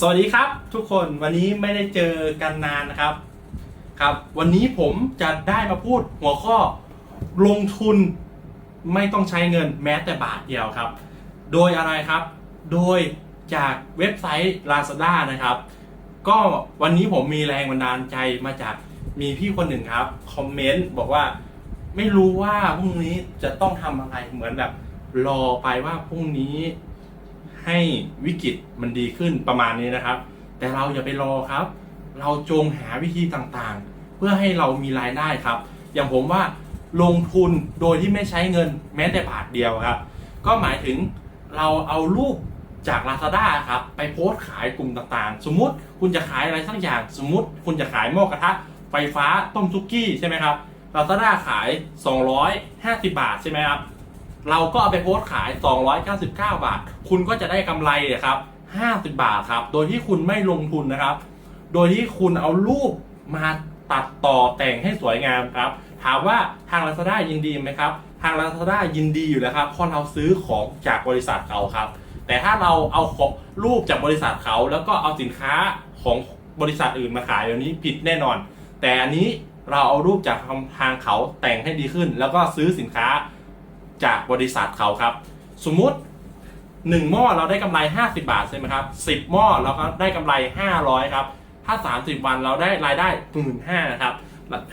สวัสดีครับทุกคนวันนี้ไม่ได้เจอกันนานนะครับครับ วันนี้ผมจะได้มาพูดหัวข้อลงทุนไม่ต้องใช้เงินแม้แต่บาทเดียวครับ โดยอะไรครับ โดยจากเว็บไซต์ Lazada นะครับ ก็วันนี้ผมมีแรงบันดาลใจมาจากมีพี่คนหนึ่งครับคอมเมนต์บอกว่าไม่รู้ว่าพรุ่งนี้จะต้องทำอะไรเหมือนแบบรอไปว่าพรุ่งนี้ ให้วิกฤตมันดีขึ้นประมาณนี้นะครับ แต่เราอย่าไปรอครับ เราจงหาวิธีต่างๆ เพื่อให้เรามีรายได้ครับ อย่างผมว่าลงทุนโดยที่ไม่ใช้เงินแม้แต่บาทเดียวครับ ก็หมายถึงเราเอารูปจาก Lazada ครับไปโพสต์ขายกลุ่มต่างๆ สมมุติคุณจะขายอะไรสักอย่าง สมมุติคุณจะขายหม้อกระทะไฟฟ้าต้มซุกี้ใช่ไหมครับ Lazada ขาย 250 บาทใช่ไหมครับ เราก็เอาไปโพสต์ขาย 299 บาท คุณก็จะได้กำไรนะครับ50 บาทครับ โดยที่คุณไม่ลงทุนนะครับ โดยที่คุณเอารูปมาตัดต่อแต่งให้สวยงามครับ ถามว่าทาง Lazada ยินดีไหมครับ ทาง Lazada ยินดีอยู่แล้วครับเพราะเราซื้อของจากบริษัทเขาครับ แต่ถ้าเราเอาของรูปจากบริษัทเขา แล้วก็เอาสินค้าของบริษัทอื่นมาขายแบบนี้ผิดแน่นอน แต่อันนี้เราเอารูปจากทางเขาแต่งให้ดีขึ้น แล้วก็ซื้อสินค้า จากบริษัทเขาครับ สมมุติหนึ่งหม้อเราได้กำไร 50 บาทใช่ไหมครับสิบหม้อเราก็ได้กำไร 500ครับถ้า 30 วันเราได้รายได้หมื่นห้านะครับ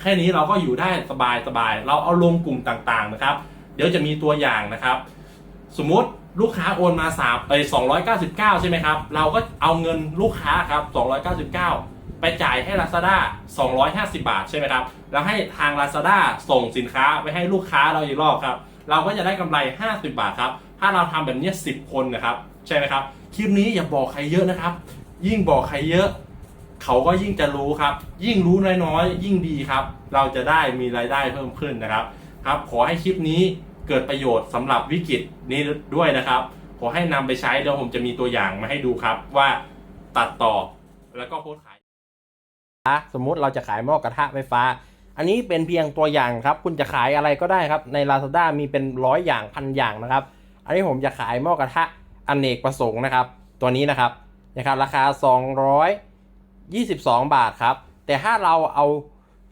แค่นี้เราก็อยู่ได้สบายสบาย เราเอาลงกลุ่มต่างๆนะครับ เดี๋ยวจะมีตัวอย่างนะครับ สมมุติลูกค้าโอนมา3เอ้ย299 ใช่ไหมครับ เราก็เอาเงินลูกค้าครับ 299 ไปจ่ายให้ Lazada 250 บาทใช่ไหมครับ แล้วให้ทาง Lazada ส่งสินค้าไปให้ลูกค้าเราอีกรอบครับ เราก็จะได้กำไร 50 บาทครับ ถ้าเราทำแบบนี้ 10 คนนะครับ ใช่ไหมครับ คลิปนี้อย่าบอกใครเยอะนะครับ ยิ่งบอกใครเยอะ เขาก็ยิ่งจะรู้ครับ ยิ่งรู้น้อยๆ ยิ่งดีครับ เราจะได้มีรายได้เพิ่มขึ้นนะครับ ครับ ขอให้คลิปนี้เกิดประโยชน์สำหรับวิกฤตนี้ด้วยนะครับ ขอให้นำไปใช้เดี๋ยวผมจะมีตัวอย่างมาให้ดูครับว่าตัดต่อแล้วก็โพสขาย สมมุติเราจะขายหม้อกระทะไฟฟ้า อันนี้เป็นเพียงตัวอย่างครับ คุณจะขายอะไรก็ได้ครับ ใน Lazada มีเป็นร้อยอย่างพันอย่างนะครับ อันนี้ผมจะขายหม้อกระทะอเนกประสงค์นะครับ ตัวนี้นะครับนะครับราคา 222 บาทครับ แต่ถ้าเราเอา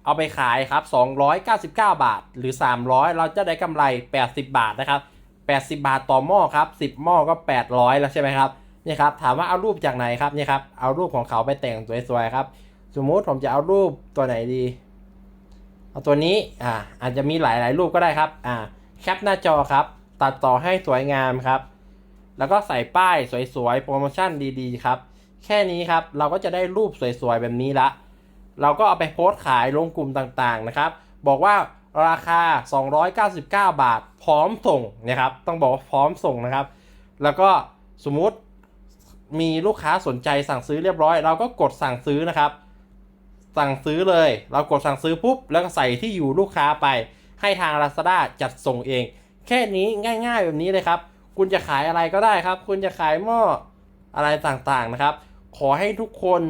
เอาไปขายครับ 299 บาทหรือ 300 เราจะได้กำไร 80 บาทนะครับ 80 บาทต่อหม้อครับ 10 หม้อก็ 800 แล้วใช่ไหมครับนี่ครับถามว่าเอารูปจากไหนครับนี่ครับเอารูปของเขาไปแต่งสวยๆครับ สมมุติผมจะเอารูปตัวไหนดี เอาตัวนี้ อ่า อาจจะมีหลายๆ รูปก็ได้ครับ อ่า แคปหน้าจอครับ ตัดต่อให้สวยงามครับ แล้วก็ใส่ป้ายสวยๆ โปรโมชั่นดีๆ ครับ แค่นี้ครับ เราก็จะได้รูปสวยๆ แบบนี้ละ เราก็เอาไปโพสต์ขายลงกลุ่มต่างๆ นะครับ บอกว่าราคา 299 บาท พร้อมส่งนะครับ ต้องบอกว่าพร้อมส่งนะครับ แล้วก็สมมุติมีลูกค้าสนใจสั่งซื้อเรียบร้อย เราก็กดสั่งซื้อนะครับ สั่งซื้อเลย เรากดสั่งซื้อปุ๊บ แล้วก็ใส่ที่อยู่ลูกค้าไป ให้ทาง Lazada จัดส่งเอง แค่นี้ง่าย ๆ แบบนี้เลยครับ คุณจะขายอะไรก็ได้ครับ คุณจะขายหม้ออะไรต่างๆนะครับ ขอให้ทุกคน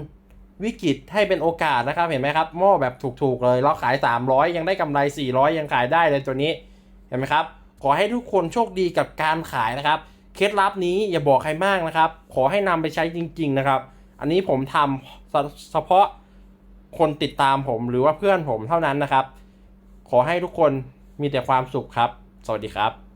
วิกฤตให้เป็นโอกาสนะครับ เห็นไหมครับหม้อแบบถูกๆเลย เราขาย 300 ยังได้กำไร 400 ยังขายได้เลยตัวนี้ เห็นไหมครับ ขอให้ทุกคนโชคดีกับการขายนะครับ เคล็ดลับนี้อย่าบอกใครมากนะครับ ขอให้นำไปใช้จริง ๆ นะครับ อันนี้ผมทำเฉพาะ คนติดตามผมหรือว่าเพื่อนผมเท่านั้นนะครับ ขอให้ทุกคนมีแต่ความสุขครับ สวัสดีครับ